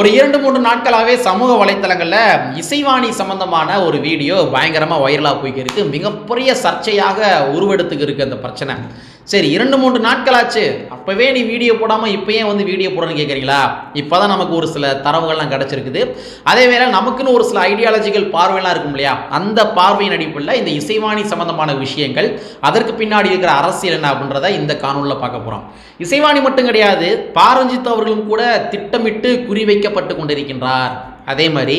ஒரு இரண்டு மூன்று நாட்களாகவே சமூக வலைத்தளங்களில் இசைவாணி சம்பந்தமான ஒரு வீடியோ பயங்கரமாக வைரலாக போய்க்கு இருக்குது மிகப்பெரிய சர்ச்சையாக உருவெடுத்துக்கு இருக்குது அந்த பிரச்சனை. சரி இரண்டு மூன்று நாட்களாச்சு. அப்போவே நீ வீடியோ போடாமல் இப்போ ஏன் வந்து வீடியோ போடணும்னு கேட்குறீங்களா இப்போ தான் நமக்கு ஒரு சில தரவுகள்லாம் கிடச்சிருக்குது. அதே வேளை நமக்குன்னு ஒரு சில ஐடியாலஜிக்கல் பார்வையெல்லாம் இருக்கும் இல்லையா? அந்த பார்வையின் அடிப்படையில் இந்த இசைவாணி சம்பந்தமான விஷயங்கள் அதற்கு பின்னாடி இருக்கிற அரசியல் என்ன அப்படின்றத இந்த காணொலியில் பார்க்க போகிறோம் இசைவாணி மட்டும் கிடையாது பாரஞ்சித் அவர்களும் கூட திட்டமிட்டு குறிவைக்கப்பட்டு கொண்டிருக்கின்றார். அதே மாதிரி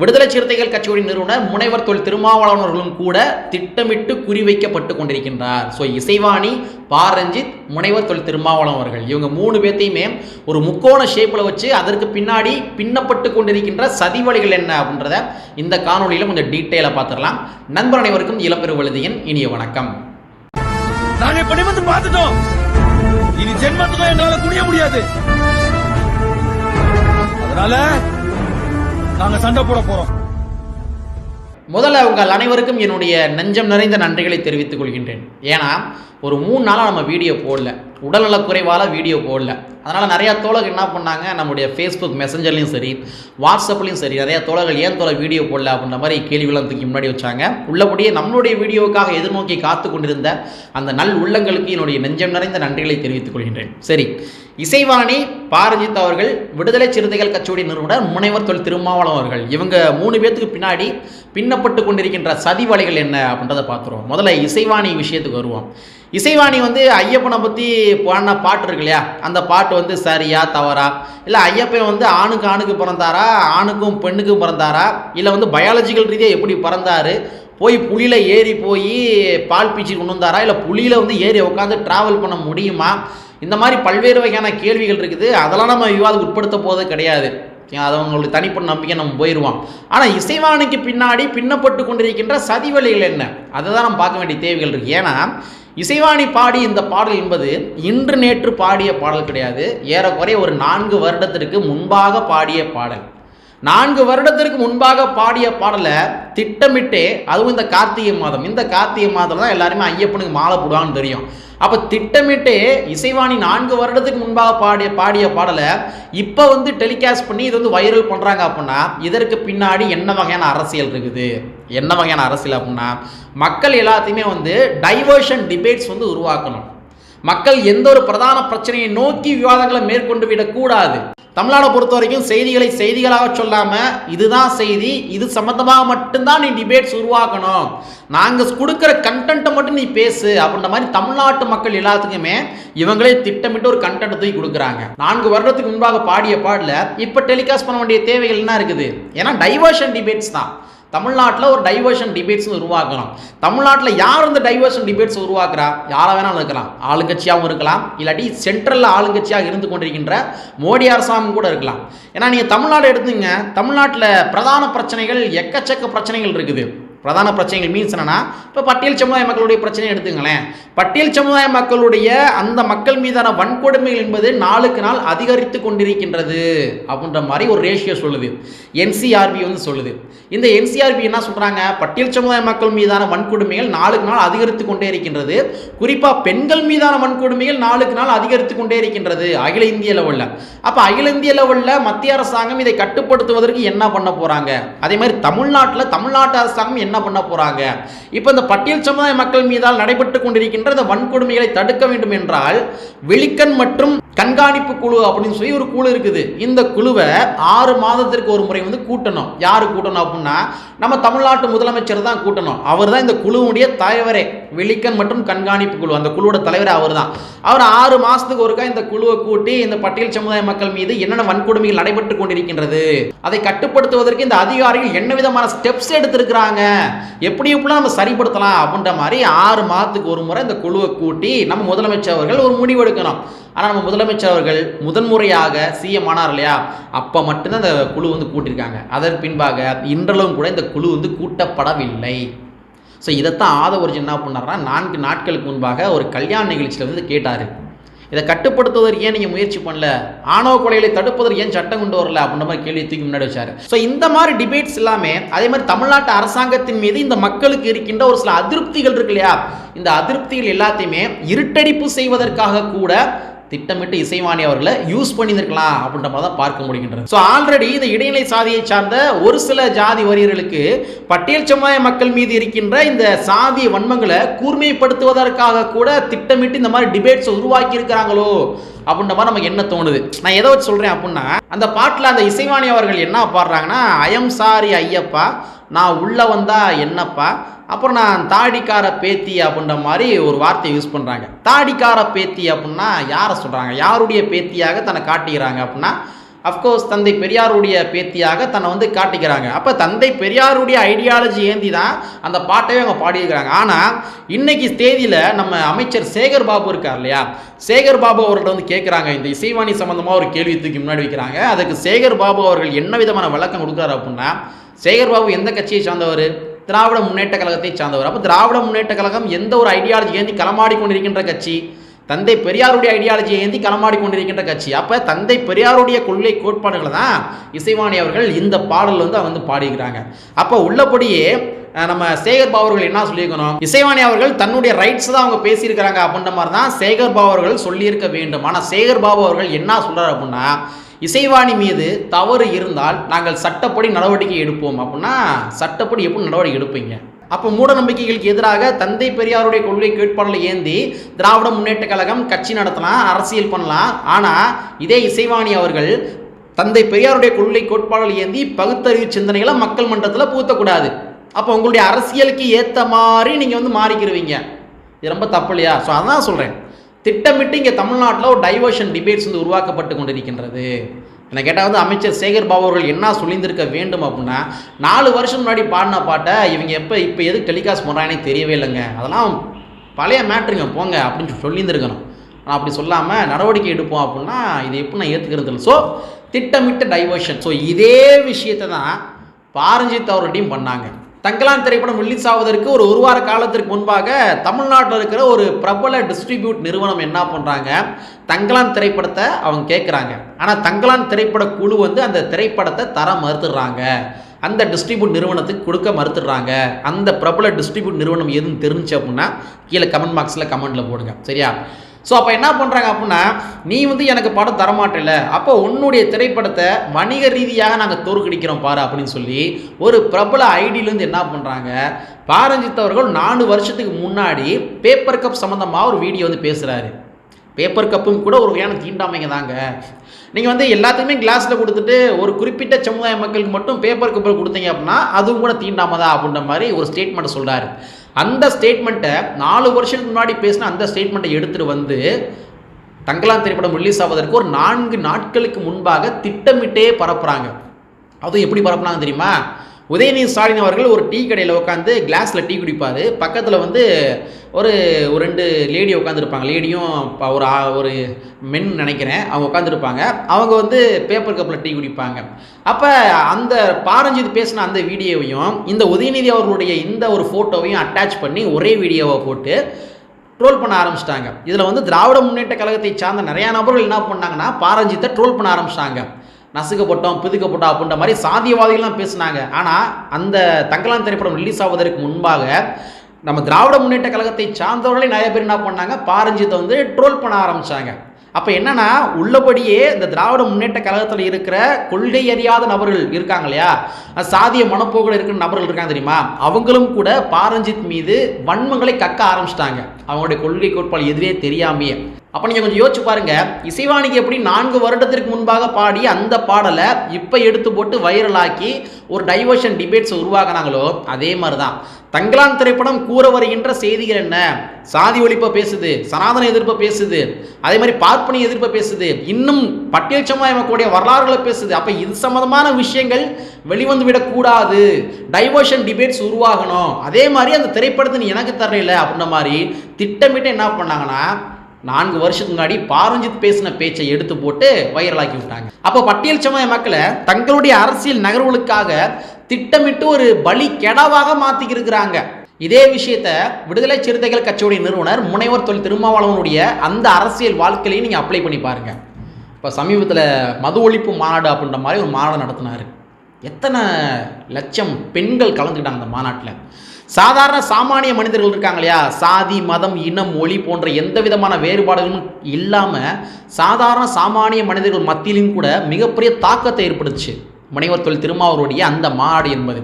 விடுதலை சிறுத்தைகள் கட்சியுடைய நிறுவனர் முனைவர் தொல் திருமாவளவனர்களும் கூட திட்டமிட்டு குறிவைக்கப்பட்டு கொண்டிருக்கின்றார். ஸோ இசைவாணி பாரஞ்சித் முனைவர் தொல் திருமாவளவன் அவர்கள். இவங்க மூணு பேர்த்தையுமே ஒரு முக்கோண ஷேப்பில் வச்சு அதற்கு பின்னாடி பின்னப்பட்டு கொண்டிருக்கின்ற சதிவழிகள் என்ன அப்படின்றத இந்த காணொலியில் கொஞ்சம் டீட்டெயிலாக பார்த்துடலாம். நண்பர் அனைவருக்கும் இளப்பெரு வழுதியின் இனிய வணக்கம். நாங்க இப்ப பார்த்துட்டோம். இனி ஜென்மத்துக்கும் எங்களால குனிய முடியாது. அதனால நாங்க சண்டை போட போறோம். முதல்ல உங்கள் அனைவருக்கும் என்னுடைய நெஞ்சம் நிறைந்த நன்றிகளை தெரிவித்துக் கொள்கின்றேன். ஏன்னா ஒரு மூணு நாளாக நம்ம வீடியோ போடல. உடல்நலக் குறைவால் வீடியோ போடல. அதனால் நிறையா தோழர்கள் என்ன பண்ணாங்க நம்முடைய ஃபேஸ்புக் மெசஞ்சர்லையும் சரி வாட்ஸ்அப்லையும் சரி நிறையா தோழர்கள் ஏன் தோழர் வீடியோ போடல அப்படின்ற மாதிரி கேள்விகளும் தூக்கி முன்னாடி வச்சாங்க. உள்ளபடியே நம்மளுடைய வீடியோவுக்காக எதிர்நோக்கி காத்து கொண்டிருந்த அந்த நல் உள்ளங்களுக்கு என்னுடைய நெஞ்சம் நிறைந்த நன்றிகளை தெரிவித்துக் கொள்கின்றேன். சரி இசைவாணி பாரஞ்சித் அவர்கள் விடுதலை சிறுத்தைகள் கட்சியுடைய நிறுவனர் முனைவர் தொல் திருமாவளம் அவர்கள். இவங்க மூணு பேர்த்துக்கு பின்னாடி பின்னப்பட்டு கொண்டிருக்கின்ற சதி வலைகள் என்ன அப்படின்றத பார்த்துருவோம் முதல்ல இசைவாணி விஷயத்துக்கு வருவோம். இசைவாணி வந்து ஐயப்பனை பற்றி பாடின பாட்டு இருக்கு இல்லையா? அந்த பாட்டு வந்து சரியா தவறா? இல்லை ஐயப்பன் வந்து ஆணுக்கு ஆணுக்கு பிறந்தாரா? ஆணுக்கும் பெண்ணுக்கும் பிறந்தாரா? இல்லை வந்து பயாலஜிக்கல் ரீதியாக எப்படி பிறந்தாரு? போய் புலியில் ஏறி போய் பால் பீச்சி கொண்டு வந்தாரா? இல்லை புலியில் வந்து ஏறி உட்காந்து ட்ராவல் பண்ண முடியுமா? இந்த மாதிரி பல்வேறு வகையான கேள்விகள் இருக்குது. அதெல்லாம் நம்ம விவாதம் உட்படுத்த போதே கிடையாது. அது அவங்களுடைய தனிப்பட்ட நம்பிக்கை நம்ம போயிடுவோம் ஆனால் இசைவாணிக்கு பின்னாடி பின்னப்பட்டு கொண்டிருக்கின்ற சதிவழிகள் என்ன? அதை தான் நம்ம பார்க்க வேண்டிய தேவைகள் இருக்குது ஏன்னா இசைவாணி பாடி இந்த பாடல் என்பது இன்று நேற்று பாடிய பாடல் கிடையாது. ஏறக்குறைய ஒரு நான்கு வருடத்திற்கு முன்பாக பாடிய பாடல். நான்கு வருடத்திற்கு முன்பாக பாடிய பாடலை திட்டமிட்டே அதுவும் இந்த கார்த்திகை மாதம். இந்த கார்த்திகை மாதம் தான் எல்லாருமே ஐயப்பனுக்கு மாலை போடுவான்னு தெரியும். அப்போ திட்டமிட்டே இசைவாணி நான்கு வருடத்துக்கு முன்பாக பாடிய பாடிய பாடலை இப்போ வந்து டெலிகாஸ்ட் பண்ணி இது வந்து வைரல் பண்ணுறாங்க அப்படின்னா இதற்கு பின்னாடி என்ன வகையான அரசியல் இருக்குது? என்ன வகையான அரசியல் அப்படின்னா மக்கள் எல்லாத்தையுமே வந்து டைவர்ஷன் டிபேட்ஸ் வந்து உருவாக்கணும். மக்கள் எந்த ஒரு பிரதான பிரச்சனையை நோக்கி விவாதங்களை மேற்கொண்டு விடக்கூடாது. தமிழ்நாடை பொறுத்த வரைக்கும் செய்திகளை செய்திகளாக சொல்லாம இதுதான் செய்தி இது சம்பந்தமாக மட்டும்தான் நீ டிபேட்ஸ் உருவாக்கணும். நாங்கள் கொடுக்குற கண்டென்ட்டை மட்டும் நீ பேசு அப்படின்ற மாதிரி தமிழ்நாட்டு மக்கள் எல்லாத்துக்குமே இவங்களே திட்டமிட்டு ஒரு கண்டென்ட் தூக்கி கொடுக்குறாங்க. நான்கு வருடத்துக்கு முன்பாக பாடிய பாடல இப்போ டெலிகாஸ்ட் பண்ண வேண்டிய தேவைகள் என்ன இருக்குது? ஏன்னா டைவர்ஷன் டிபேட்ஸ் தான். தமிழ்நாட்டில் ஒரு டைவர்ஷன் டிபேட்ஸ் உருவாக்கலாம் தமிழ்நாட்டில் யார் இந்த டைவர்ஷன் டிபேட்ஸ் உருவாக்குறா? யாரை வேணாலும் இருக்கலாம். ஆளுங்கட்சியாகவும் இருக்கலாம். இல்லாட்டி சென்ட்ரலில் ஆளுங்கட்சியாக இருந்து கொண்டிருக்கின்ற மோடி அரசாங்கம் கூட இருக்கலாம். ஏன்னா நீங்கள் தமிழ்நாடு எடுத்துங்க. தமிழ்நாட்டில் பிரதான பிரச்சனைகள் எக்கச்சக்க பிரச்சனைகள் இருக்குது. பிரதான பிரச்சனைகள் மீன்ஸ் என்னன்னா இப்போ பட்டியல் சமுதாய மக்களுடைய பிரச்சனையை எடுத்துங்களேன். பட்டியல் சமுதாய மக்களுடைய அந்த மக்கள் மீதான வன்கொடுமைகள் என்பது நாளுக்கு நாள் அதிகரித்து கொண்டிருக்கின்றது அப்படின்ற மாதிரி ஒரு ரேஷியோ சொல்லுது. என்சிஆர்பி வந்து சொல்லுது. இந்த என்சிஆர்பி என்ன சொல்கிறாங்க பட்டியல் சமுதாய மக்கள் மீதான வன்கொடுமைகள் நாளுக்கு நாள் அதிகரித்து கொண்டே இருக்கின்றது. குறிப்பாக பெண்கள் மீதான வன்கொடுமைகள் நாளுக்கு நாள் அதிகரித்து கொண்டே இருக்கின்றது அகில இந்திய லெவலில் அப்போ அகில இந்திய லெவலில் மத்திய அரசாங்கம் இதை கட்டுப்படுத்துவதற்கு என்ன பண்ண போகிறாங்க அதே மாதிரி தமிழ்நாட்டில் தமிழ்நாட்டு அரசாங்கம் என்ன பண்ண போகிறாங்க இப்போ இந்த பட்டியல் சமுதாய மக்கள் மீதால் நடைபெற்று கொண்டிருக்கின்ற இந்த வன்கொடுமைகளை தடுக்க வேண்டும் என்றால் வெளிக்கண் மற்றும் கண்காணிப்பு குழு அப்படின்னு சொல்லி ஒரு குழு இருக்குது. இந்த குழுவை ஆறு மாதத்திற்கு ஒரு முறை வந்து கூட்டணும். யார் கூட்டணும் அப்படின்னா நம்ம தமிழ்நாட்டு முதலமைச்சர் தான் கூட்டணும். அவர் தான் இந்த குழுவுடைய தலைவரே. வெளிக்கன் மற்றும் கண்காணிப்பு குழு. அந்த குழுவோட தலைவர் அவர் தான். அவர் ஆறு மாதத்துக்கு ஒருக்கா இந்த குழுவை கூட்டி இந்த பட்டியல் சமுதாய மக்கள் மீது என்னென்ன வன்கொடுமைகள் நடைபெற்று கொண்டிருக்கின்றது அதை கட்டுப்படுத்துவதற்கு இந்த அதிகாரிகள் என்ன விதமான ஸ்டெப்ஸ் எடுத்திருக்கிறாங்க எப்படி எப்படிலாம் நம்ம சரிப்படுத்தலாம் அப்படின்ற மாதிரி ஆறு மாதத்துக்கு ஒரு முறை இந்த குழுவை கூட்டி நம்ம முதலமைச்சர் அவர்கள் ஒரு முடிவு எடுக்கணும். ஆனால் நம்ம முதலமைச்சர் அவர்கள் முதன்முறையாக சிஎம் ஆனார் இல்லையா? அப்போ மட்டும்தான் அந்த குழு வந்து கூட்டியிருக்காங்க அதன் பின்பாக இன்றளவும் கூட இந்த குழு வந்து கூட்டப்படவில்லை. ஸோ இதைத்தான் ஆதவர்ஜி என்ன பண்ணார்னா நான்கு நாட்களுக்கு முன்பாக ஒரு கல்யாண நிகழ்ச்சியில் வந்து கேட்டார். இதை கட்டுப்படுத்துவதற்கு ஏன் நீங்கள் முயற்சி பண்ணல? ஆணவ கொலைகளை தடுப்பதற்கு ஏன் சட்டம் கொண்டு வரல? அப்படின்ற மாதிரி கேள்வி தூக்கி முன்னாடி வச்சார். ஸோ இந்த மாதிரி டிபேட்ஸ் எல்லாமே அதே மாதிரி தமிழ்நாட்டு அரசாங்கத்தின் மீது இந்த மக்களுக்கு இருக்கின்ற ஒரு சில அதிருப்திகள் இருக்கு இல்லையா? இந்த அதிருப்திகள் எல்லாத்தையுமே இருட்டடிப்பு செய்வதற்காக கூட திட்டமிட்டு இசைவாணி அவர்களை யூஸ் பண்ணியிருக்கலாம் அப்படின்ற மாதிரி தான் பார்க்க முடிகின்றது. ஸோ ஆல்ரெடி இந்த இடைநிலை சாதியை சார்ந்த ஒரு சில ஜாதி வரியர்களுக்கு பட்டியல் சமுதாய மக்கள் மீது இருக்கின்ற இந்த சாதிய வன்மங்களை கூர்மைப்படுத்துவதற்காக கூட திட்டமிட்டு இந்த மாதிரி டிபேட்ஸ் உருவாக்கி இருக்கிறாங்களோ அப்படின்ற மாதிரி நமக்கு என்ன தோணுது? நான் எதை வச்சு சொல்கிறேன் அப்படின்னா அந்த பாட்டில் அந்த இசைவாணி அவர்கள் என்ன பாடுறாங்கன்னா ஐயம் சாரி ஐயப்பா நான் உள்ளே வந்தால் என்னப்பா அப்புறம் நான் தாடிக்கார பேத்தி அப்படின்ற மாதிரி ஒரு வார்த்தையை யூஸ் பண்ணுறாங்க தாடிக்கார பேத்தி அப்படின்னா யாரை சொல்கிறாங்க யாருடைய பேத்தியாக தன்னை காட்டுகிறாங்க அப்படின்னா அஃப்கோர்ஸ் தந்தை பெரியாருடைய பேத்தியாக தன்னை வந்து காட்டிக்கிறாங்க அப்போ தந்தை பெரியாருடைய ஐடியாலஜி ஏந்தி தான் அந்த பாட்டையும் அவங்க பாடியிருக்கிறாங்க. ஆனால் இன்னைக்கு தேதியில் நம்ம அமைச்சர் சேகர் பாபு இருக்கார் இல்லையா? சேகர் பாபு அவர்கிட்ட வந்து கேட்குறாங்க இந்த இசைவாணி சம்மந்தமாக ஒரு கேள்வி தூக்கி முன்னாடி வைக்கிறாங்க. அதுக்கு சேகர் பாபு அவர்கள் என்ன விதமான விளக்கம் கொடுக்குறாரு அப்படின்னா சேகர் பாபு எந்த கட்சியை சார்ந்தவர்? திராவிட முன்னேற்ற கழகத்தை சார்ந்தவர். அப்போ திராவிட முன்னேற்ற கழகம் எந்த ஒரு ஐடியாலஜி ஏந்தி களமாடி கொண்டிருக்கின்ற கட்சி? தந்தை பெரியாருடைய ஐடியாலஜியை ஏந்தி களமாடி கொண்டிருக்கின்ற கட்சி. அப்போ தந்தை பெரியாருடைய கொள்கை கோட்பாடுகளை தான் இசைவாணி அவர்கள் இந்த பாடல் வந்து வந்து பாடிக்கிறாங்க அப்போ உள்ளபடியே நம்ம சேகர் பாபு என்ன சொல்லியிருக்கணும்? இசைவாணி அவர்கள் தன்னுடைய ரைட்ஸ் தான் அவங்க பேசியிருக்கிறாங்க அப்படின்ற மாதிரி தான் சேகர் பாபு சொல்லியிருக்க வேண்டும். ஆனால் சேகர் பாபு அவர்கள் என்ன சொல்கிறார் அப்படின்னா இசைவாணி மீது தவறு இருந்தால் நாங்கள் சட்டப்படி நடவடிக்கை எடுப்போம். அப்படின்னா சட்டப்படி எப்படி நடவடிக்கை எடுப்பீங்க? அப்போ மூட நம்பிக்கைகளுக்கு எதிராக தந்தை பெரியாருடைய கொள்கை கேட்பாடலை ஏந்தி திராவிட முன்னேற்ற கழகம் கட்சி நடத்தலாம் அரசியல் பண்ணலாம். ஆனால் இதே இசைவாணி அவர்கள் தந்தை பெரியாருடைய கொள்கை கோட்பாடுகள் ஏந்தி பகுத்தறிவு சிந்தனைகளை மக்கள் மன்றத்தில் பூத்தக்கூடாது. அப்போ உங்களுடைய அரசியலுக்கு ஏற்ற மாதிரி நீங்கள் வந்து மாறிக்கிருவீங்க. இது ரொம்ப தப்பு இல்லையா? ஸோ அதான் சொல்கிறேன் திட்டமிட்டு இங்கே தமிழ்நாட்டில் ஒரு டைவர்ஷன் டிபேட்ஸ் வந்து உருவாக்கப்பட்டு கொண்டிருக்கின்றது. என்னை கேட்டால் வந்து அமைச்சர் சேகர் பாபு அவர்கள் என்ன சொல்லியிருந்திருக்க வேண்டும் அப்படின்னா நாலு வருஷம் முன்னாடி பாடின பாட்டை இவங்க எப்போ இப்போ எதுக்கு டெலிகாஸ்ட் பண்ணுறாங்கன்னே தெரியவே இல்லைங்க. அதெல்லாம் பழைய மேட்ருங்க போங்க அப்படின்னு சொல்லியிருந்திருக்கணும். ஆனால் அப்படி சொல்லாமல் நடவடிக்கை எடுப்போம் அப்படின்னா இது எப்படி நான் ஏற்றுக்கிறது இல்லை ஸோ திட்டமிட்ட டைவர்ஷன் ஸோ இதே விஷயத்தை தான் பாரஞ்சித் அவர்களையும் பண்ணாங்க. தங்கலான் திரைப்படம் ரிலீஸ் ஆவதற்கு ஒரு ஒரு வார காலத்திற்கு முன்பாக தமிழ்நாட்டில் இருக்கிற ஒரு பிரபல டிஸ்ட்ரிபியூட் நிறுவனம் என்ன பண்ணுறாங்க தங்கலான் திரைப்படத்தை அவங்க கேட்குறாங்க ஆனால் தங்கலான் திரைப்பட குழு வந்து அந்த திரைப்படத்தை தர மறுத்துடுறாங்க. அந்த டிஸ்ட்ரிபியூட் நிறுவனத்துக்கு கொடுக்க மறுத்துடுறாங்க. அந்த பிரபல டிஸ்ட்ரிபியூட் நிறுவனம் எதுன்னு தெரிஞ்சு அப்படின்னா கீழே கமெண்ட் பாக்ஸில் கமெண்ட்டில் போடுங்க. சரியா? ஸோ அப்போ என்ன பண்ணுறாங்க அப்படின்னா நீ வந்து எனக்கு படம் தரமாட்டேல அப்போ உன்னுடைய திரைப்படத்தை வணிக ரீதியாக நாங்கள் தோற்கடிக்கிறோம் பாரு அப்படின்னு சொல்லி ஒரு பிரபல ஐடியிலேருந்து என்ன பண்ணுறாங்க பாரஞ்சித் அவர்கள் நாலு வருஷத்துக்கு முன்னாடி பேப்பர் கப் சம்மந்தமாக ஒரு வீடியோ வந்து பேசுகிறாரு பேப்பர் கப்பும் கூட ஒரு வகையான தீண்டாமைங்க தாங்க. நீங்கள் வந்து எல்லாத்துக்குமே கிளாஸில் கொடுத்துட்டு ஒரு குறிப்பிட்ட சமுதாய மக்களுக்கு மட்டும் பேப்பர் கப்பில் கொடுத்தீங்க அப்படின்னா அதுவும் கூட தீண்டாமை தான் அப்படின்ற மாதிரி ஒரு ஸ்டேட்மெண்ட்டை சொல்கிறாரு அந்த ஸ்டேட்மெண்ட்டை நாலு வருஷத்துக்கு முன்னாடி பேசின அந்த ஸ்டேட்மெண்ட்டை எடுத்துகிட்டு வந்து தங்கலாம் திரைப்படம் ரிலீஸ் ஆவதற்கு ஒரு நான்கு நாட்களுக்கு முன்பாக திட்டமிட்டே பரப்புகிறாங்க அதுவும் எப்படி பரப்புனாங்க தெரியுமா? உதயநிதி ஸ்டாலின் அவர்கள் ஒரு டீ கடையில் உட்காந்து கிளாஸில் டீ குடிப்பார். பக்கத்தில் வந்து ஒரு ஒரு ரெண்டு லேடி உட்காந்துருப்பாங்க லேடியும் ஒரு ஒரு மென் நினைக்கிறேன். அவங்க உட்காந்துருப்பாங்க அவங்க வந்து பேப்பர் கப்பில் டீ குடிப்பாங்க. அப்போ அந்த பாரஞ்சித் பேசின அந்த வீடியோவையும் இந்த உதயநிதி அவர்களுடைய இந்த ஒரு ஃபோட்டோவையும் அட்டாச் பண்ணி ஒரே வீடியோவை போட்டு ட்ரோல் பண்ண ஆரம்பிச்சிட்டாங்க. இதில் வந்து திராவிட முன்னேற்ற கழகத்தை சார்ந்த நிறையா நபர்கள் என்ன பண்ணாங்கன்னா பாரஞ்சித்தை ட்ரோல் பண்ண ஆரம்பிச்சிட்டாங்க. நசுக்கப்பட்டோம் பிதுக்கப்பட்டோம் அப்படின்ற மாதிரி சாதியவாதிகள்லாம் பேசினாங்க. ஆனால் அந்த தங்கலாம் திரைப்படம் ரிலீஸ் ஆவதற்கு முன்பாக நம்ம திராவிட முன்னேற்ற கழகத்தை சார்ந்தவர்களே நிறைய பேர் என்ன பண்ணாங்க? பாரஞ்சித்தை வந்து ட்ரோல் பண்ண ஆரம்பித்தாங்க அப்போ என்னென்னா உள்ளபடியே இந்த திராவிட முன்னேற்ற கழகத்தில் இருக்கிற கொள்கை அறியாத நபர்கள் இருக்காங்க இல்லையா? சாதிய மனப்போக்கில் இருக்கிற நபர்கள் இருக்காங்க தெரியுமா? அவங்களும் கூட பாரஞ்சித் மீது வன்மங்களை கக்க ஆரம்பிச்சிட்டாங்க. அவங்களுடைய கொள்கை கோட்பாடு எதுவே தெரியாமையே. அப்போ நீங்கள் கொஞ்சம் யோசிச்சு பாருங்கள் இசைவாணிக்கு எப்படி நான்கு வருடத்திற்கு முன்பாக பாடி அந்த பாடலை இப்போ எடுத்து போட்டு வைரலாக்கி ஒரு டைவர்ஷன் டிபேட்ஸ் உருவாக்குனாங்களோ அதே மாதிரி தான் தங்கலான் திரைப்படம் கூற வருகின்ற செய்திகள் என்ன? சாதி ஒழிப்பை பேசுது சனாதன எதிர்ப்பை பேசுது அதே மாதிரி பார்ப்பனி எதிர்ப்பை பேசுது இன்னும் பட்டியல் சமுதாயக்கூடிய வரலாறுகளை பேசுது. அப்போ இது சம்மந்தமான விஷயங்கள் வெளிவந்து விடக்கூடாது. டைவர்ஷன் டிபேட்ஸ் உருவாகணும். அதே மாதிரி அந்த திரைப்படத்தை நீ எனக்கு தரல அப்படின்ற மாதிரி திட்டமிட்டு என்ன பண்ணாங்கன்னா நான்கு வருஷத்துக்கு முன்னாடி பாரஞ்சித் பேசின பேச்சை எடுத்து போட்டு வைரலாக்கி விட்டாங்க. அப்போ பட்டியல் சமுதாய மக்களை தங்களுடைய அரசியல் நகர்வுகளுக்காக திட்டமிட்டு ஒரு பலி கெடாவாக மாற்றிக்கி இருக்கிறாங்க இதே விஷயத்த விடுதலை சிறுத்தைகள் கட்சியுடைய நிறுவனர் முனைவர் தொழில் திருமாவளவனுடைய அந்த அரசியல் வாழ்க்கையிலையும் நீங்கள் அப்ளை பண்ணி பாருங்க. இப்போ சமீபத்தில் மது ஒழிப்பு மாநாடு அப்படின்ற மாதிரி ஒரு மாநாடு நடத்தினார். எத்தனை லட்சம் பெண்கள் கலந்துக்கிட்டாங்க அந்த மாநாட்டில். சாதாரண சாமானிய மனிதர்கள் இருக்காங்க இல்லையா? சாதி மதம் இனம் மொழி போன்ற எந்த விதமான வேறுபாடுகளும் இல்லாமல் சாதாரண சாமானிய மனிதர்கள் மத்தியிலும் கூட மிகப்பெரிய தாக்கத்தை ஏற்படுத்துச்சு. முனைவர் தொழில் திருமாவருடைய அந்த மாடு என்பது.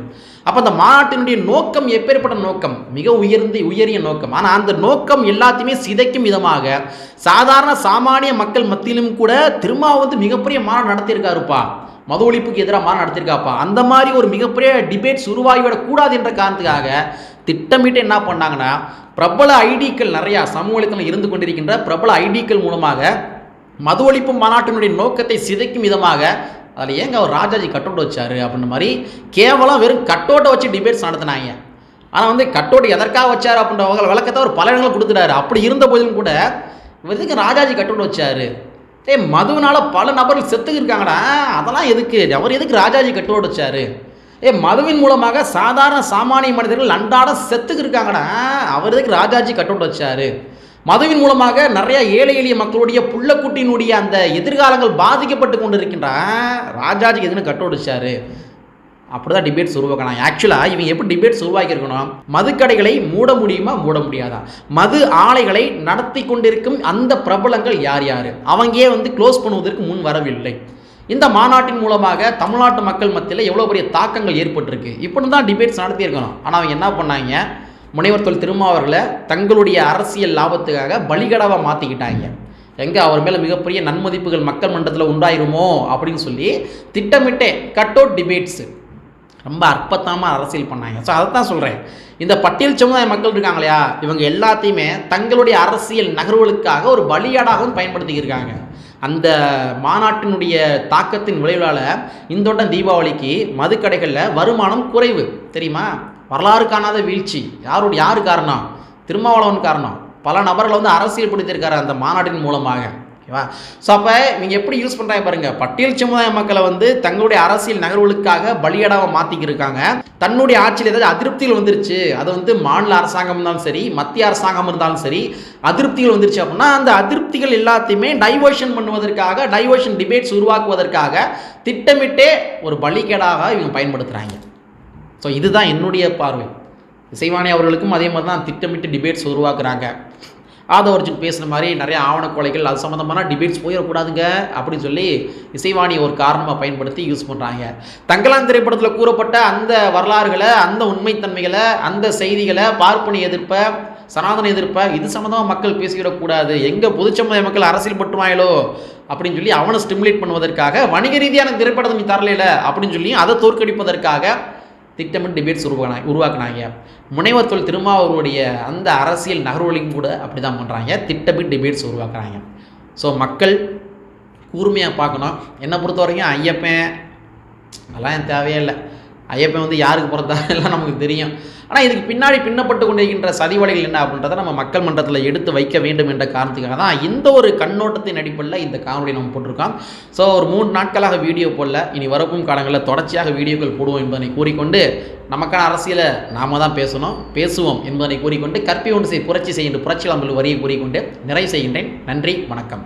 அப்போ அந்த மாநாட்டினுடைய நோக்கம் எப்பேற்பட்ட நோக்கம்? மிக உயர்ந்த உயரிய நோக்கம். ஆனால் அந்த நோக்கம் எல்லாத்தையுமே சிதைக்கும் விதமாக சாதாரண சாமானிய மக்கள் மத்தியிலும் கூட திருமாவை வந்து மிகப்பெரிய மாநாடு நடத்தியிருக்காருப்பா. மது ஒழிப்புக்கு எதிராக மாநாடு நடத்திருக்காப்பா. அந்த மாதிரி ஒரு மிகப்பெரிய டிபேட்ஸ் உருவாகிவிடக் கூடாது என்ற காரணத்துக்காக திட்டமிட்டு என்ன பண்ணாங்கன்னா பிரபல ஐடிக்கள் நிறையா சமூகத்தில் இருந்து கொண்டிருக்கின்ற பிரபல ஐடிக்கள் மூலமாக மது ஒழிப்பு மாநாட்டினுடைய நோக்கத்தை சிதைக்கும் விதமாக அதில் ஏங்க அவர் ராஜாஜி கட்டோட்டை வச்சாரு அப்படின்ற மாதிரி கேவலம் வெறும் கட்டோட்டை வச்சு டிபேட்ஸ் நடத்தினாங்க. ஆனால் வந்து கட்டோட்டு எதற்காக வச்சார் அப்படின்ற வகை விளக்கத்தை அவர் பல இடங்கள் கொடுத்துட்டாரு. அப்படி இருந்த போதிலும் கூட இவருக்கு ராஜாஜி கட்டோட்டு வச்சாரு? ஏய் மதுவினால பல நபர்கள் செத்துக்கிருக்காங்கடா. அதெல்லாம் எதுக்கு? அவர் எதுக்கு ராஜாஜி கட்டு வச்சாரு ஏ மதுவின் மூலமாக சாதாரண சாமானிய மனிதர்கள் அன்றாடம் செத்துக்கு இருக்காங்கடா அவர் எதுக்கு ராஜாஜி கட்டு வச்சாரு மதுவின் மூலமாக நிறைய ஏழை எளிய மக்களுடைய புள்ளக்குட்டியினுடைய அந்த எதிர்காலங்கள் பாதிக்கப்பட்டு கொண்டு இருக்கின்றா ராஜாஜிக்கு எதுன்னு கட்டோடு அப்படி அப்படிதான் டிபேட்ஸ் உருவாக்கணும் ஆக்சுவலாக இவங்க எப்படி டிபேட்ஸ் உருவாக்கியிருக்கணும்? மதுக்கடைகளை மூட முடியுமா? மூட முடியாதா? மது ஆலைகளை நடத்தி கொண்டிருக்கும் அந்த பிரபலங்கள் யார் யார்? அவங்கே வந்து க்ளோஸ் பண்ணுவதற்கு முன் வரவில்லை. இந்த மாநாட்டின் மூலமாக தமிழ்நாட்டு மக்கள் மத்தியில் எவ்வளோ பெரிய தாக்கங்கள் ஏற்பட்டிருக்கு? இப்படி தான் டிபேட்ஸ் நடத்தியிருக்கணும். ஆனால் அவங்க என்ன பண்ணாங்க? முனைவர் தொல் திருமாவர்களை தங்களுடைய அரசியல் லாபத்துக்காக பலிகடாவாக மாற்றிக்கிட்டாங்க எங்கே அவர் மேலே மிகப்பெரிய நன்மதிப்புகள் மக்கள் மன்றத்தில் உண்டாயிருமோ? அப்படின்னு சொல்லி திட்டமிட்டே கட் அவுட் டிபேட்ஸு ரொம்ப அற்பத்தமாக அரசியல் பண்ணாங்க. ஸோ அதை தான் சொல்கிறேன் இந்த பட்டியல் சமுதாய மக்கள் இருக்காங்க இல்லையா இவங்க எல்லாத்தையுமே தங்களுடைய அரசியல் நகர்வுகளுக்காக ஒரு பலியாடாகவும் பயன்படுத்திக்கிருக்காங்க. அந்த மாநாட்டினுடைய தாக்கத்தின் விளைவால் இந்த வட்டம் தீபாவளிக்கு மதுக்கடைகளில் வருமானம் குறைவு. தெரியுமா? வரலாறு காணாத வீழ்ச்சி. யாரோட யார் காரணம்? திருமாவளவன் காரணம். பல நபர்களை வந்து அரசியல் பிடித்திருக்காரு அந்த மாநாட்டின் மூலமாக. ஓகேவா? ஸோ அப்போ இவங்க எப்படி யூஸ் பண்ணுறாங்க பாருங்கள் பட்டியல் சமுதாய மக்களை வந்து தங்களுடைய அரசியல் நகர்வுகளுக்காக பலியடாவை மாற்றிக்கிருக்காங்க தன்னுடைய ஆட்சியில் ஏதாவது அதிருப்திகள் வந்துருச்சு. அது வந்து மாநில அரசாங்கம் இருந்தாலும் சரி மத்திய அரசாங்கம் இருந்தாலும் சரி அதிருப்திகள் வந்துருச்சு அப்படின்னா அந்த அதிருப்திகள் எல்லாத்தையுமே டைவர்ஷன் பண்ணுவதற்காக டைவர்ஷன் டிபேட்ஸ் உருவாக்குவதற்காக திட்டமிட்டே ஒரு பலிகேடாக இவங்க பயன்படுத்துகிறாங்க ஸோ இதுதான் என்னுடைய பார்வை. இசைவாணி அவர்களுக்கும் அதே மாதிரி தான் திட்டமிட்டு டிபேட்ஸ் உருவாக்குறாங்க. ஆதவர்ஜுன் பேசின மாதிரி நிறைய ஆவண கொலைகள் அது சம்மந்தமான டிபேட்ஸ் போயிடக்கூடாதுங்க அப்படின்னு சொல்லி இசைவாணி ஒரு காரணமாக பயன்படுத்தி யூஸ் பண்ணுறாங்க தங்கலான் திரைப்படத்தில் கூறப்பட்ட அந்த வரலாறுகளை அந்த உண்மைத்தன்மைகளை அந்த செய்திகளை பார்ப்பனி எதிர்ப்பை சனாதன எதிர்ப்பை இது சம்மந்தமாக மக்கள் பேசிவிடக்கூடாது. எங்கே பொதுச்சமுதாய மக்கள் அரசியல் பட்டுவாங்களோ அப்படின்னு சொல்லி அவனை ஸ்டிமுலேட் பண்ணுவதற்காக வணிக ரீதியான திரைப்படத்தை நீ தரல அப்படின்னு சொல்லி அதை தோற்கடிப்பதற்காக திட்டமிட்டு டிபேட்ஸ் உருவாக்கினா உருவாக்குனாங்க. முனைவர் தொல் திருமாவூருடைய அந்த அரசியல் நகர்வுகளையும் கூட அப்படி தான் பண்ணுறாங்க திட்டமிட்டு டிபேட்ஸ் உருவாக்குறாங்க. ஸோ மக்கள் கூர்மையாக பார்க்கணும். என்னை பொறுத்த வரைக்கும் ஐயப்பன் அதெல்லாம் என் தேவையே இல்லை. ஐயப்பன் வந்து யாருக்கு பிறந்தா எல்லாம் நமக்கு தெரியும். ஆனால் இதுக்கு பின்னாடி பின்னப்பட்டு கொண்டிருக்கின்ற சதிவலைகள் என்ன அப்படின்றத நம்ம மக்கள் மன்றத்தில் எடுத்து வைக்க வேண்டும் என்ற காரணத்துக்காக தான் இந்த ஒரு கண்ணோட்டத்தின் அடிப்படையில் இந்த காணொலி நம்ம போட்டிருக்கோம். ஸோ ஒரு மூணு நாட்களாக வீடியோ போடல. இனி வரப்பும் காலங்களில் தொடர்ச்சியாக வீடியோக்கள் போடுவோம் என்பதனை கூறிக்கொண்டு நமக்கான அரசியலை நாம தான் பேசணும். பேசுவோம் என்பதனை கூறிக்கொண்டு கற்பி ஒன்று செய் புரட்சி செய்கின்ற புரட்சி அமல் வரியை கூறிக்கொண்டு நிறைவு செய்கின்றேன். நன்றி வணக்கம்.